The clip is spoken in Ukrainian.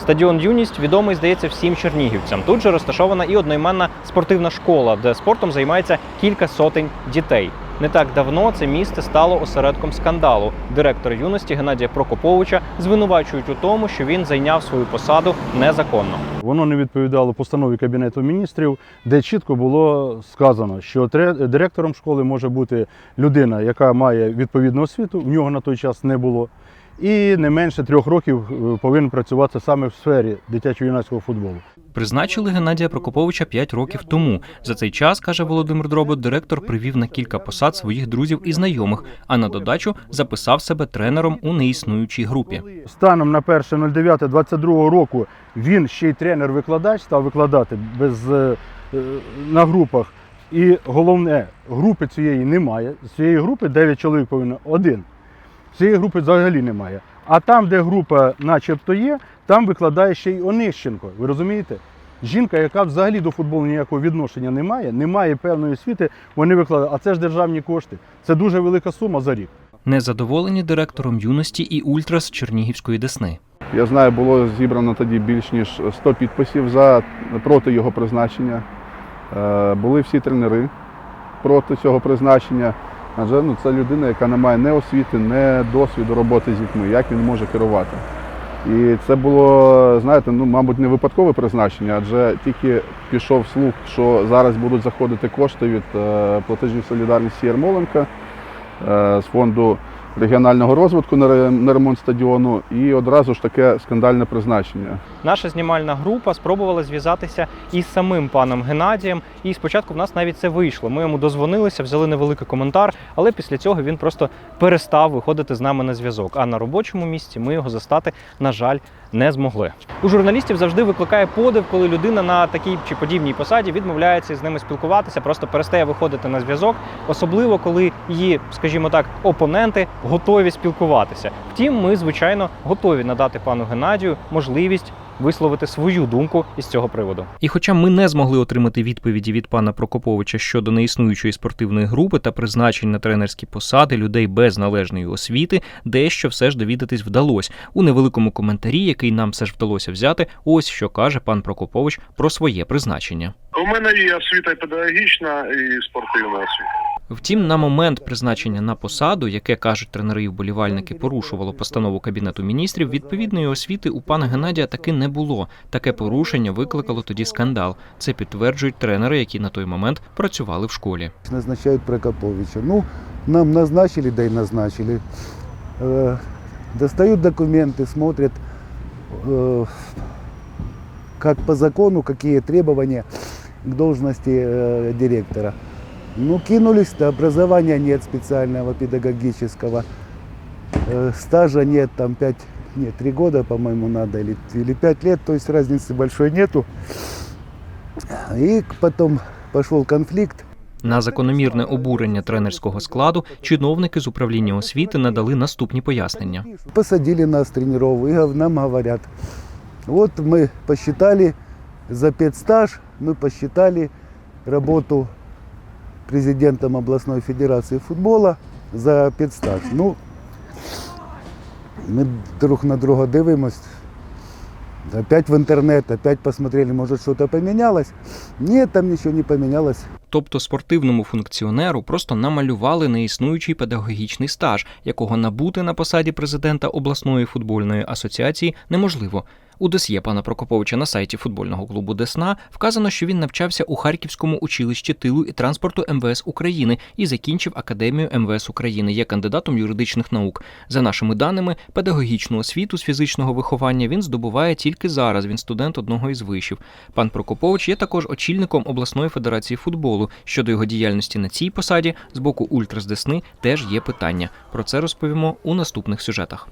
Стадіон Юність відомий, здається, всім чернігівцям. Тут же розташована і одноіменна спортивна школа, де спортом займається кілька сотень дітей. Не так давно це місце стало осередком скандалу. Директор юності Геннадія Прокоповича звинувачують у тому, що він зайняв свою посаду незаконно. Воно не відповідало постанові Кабінету міністрів, де чітко було сказано, що директором школи може бути людина, яка має відповідну освіту, в нього на той час не було, і не менше трьох років е, повинен працювати саме в сфері дитячо-юнацького футболу. Призначили Геннадія Прокоповича 5 років тому. За цей час, каже Володимир Дробот, директор привів на кілька посад своїх друзів і знайомих, а на додачу записав себе тренером у неіснуючій групі. Станом на 1.09.22 року він ще й тренер-викладач став викладати без, е, е, на групах. І головне, групи цієї немає. З цієї групи 9 чоловік повинно один. Цієї групи взагалі немає. А там, де група начебто є, там викладає ще й Онищенко. Ви розумієте? Жінка, яка взагалі до футболу ніякого відношення не має, не має певної освіти, вони викладають. А це ж державні кошти. Це дуже велика сума за рік. Незадоволені директором юності і ультрас Чернігівської Десни. Я знаю, було зібрано тоді більш ніж 100 підписів за проти його призначення. Е, Були всі тренери проти цього призначення. Адже ну, це людина, яка не має ні освіти, не досвіду роботи з дітьми, як він може керувати. І це було, знаєте, ну, мабуть, не випадкове призначення, адже тільки пішов слух, що зараз будуть заходити кошти від е, платежів солідарності Ярмоленка е, з фонду регіонального розвитку на ре- на ремонт стадіону, і одразу ж таке скандальне призначення. Наша знімальна група спробувала зв'язатися із самим паном Геннадієм, і спочатку в нас навіть це вийшло. Ми йому дозвонилися, взяли невеликий коментар, але після цього він просто перестав виходити з нами на зв'язок. А на робочому місці ми його застати, на жаль, не змогли. У журналістів завжди викликає подив, коли людина на такій чи подібній посаді відмовляється з ними спілкуватися, просто перестає виходити на зв'язок, особливо коли її, скажімо так, опоненти готові спілкуватися. Втім, ми звичайно готові надати пану Геннадію можливість висловити свою думку із цього приводу. І хоча ми не змогли отримати відповіді від пана Прокоповича щодо неіснуючої спортивної групи та призначень на тренерські посади людей без належної освіти, дещо все ж довідатись вдалося у невеликому коментарі, який нам все ж вдалося взяти. Ось що каже пан Прокопович про своє призначення. У мене є освіта і педагогічна і спортивна освіта. Втім, на момент призначення на посаду, яке кажуть тренери і вболівальники, порушувало постанову кабінету міністрів, відповідної освіти у пана Геннадія таки не було. Таке порушення викликало тоді скандал. Це підтверджують тренери, які на той момент працювали в школі. назначают Прокоповича. Ну, нам назначили, да и назначили. Э, достают документы, смотрят, э, как по закону, какие требования к должности э, директора. Ну, кинулись, да, образования нет специального педагогического, э, стажа нет, там 5, нет, 3 года, по-моему, надо, или, или 5 лет, то есть разницы большой нету. И потом пошел конфликт, На закономірне обурення тренерського складу чиновники з управління освіти надали наступні пояснення. Посадили нас тренеров и гов- нам говорят, вот мы посчитали за педстаж, мы посчитали работу президентом областной федерации футбола за педстаж. Ну, мы друг на друга дивимось, опять в интернет, опять посмотрели, может что-то поменялось. Нет, там ничего не поменялось. Тобто спортивному функціонеру просто намалювали неіснуючий педагогічний стаж, якого набути на посаді президента обласної футбольної асоціації неможливо. У досьє пана Прокоповича на сайті футбольного клубу Десна вказано, що він навчався у Харківському училищі тилу і транспорту МВС України і закінчив академію МВС України. Є кандидатом юридичних наук. За нашими даними, педагогічну освіту з фізичного виховання він здобуває тільки зараз. Він студент одного із вишів. Пан Прокопович є також очільником обласної федерації футболу. Щодо його діяльності на цій посаді з боку Ультрас Десни теж є питання. Про це розповімо у наступних сюжетах.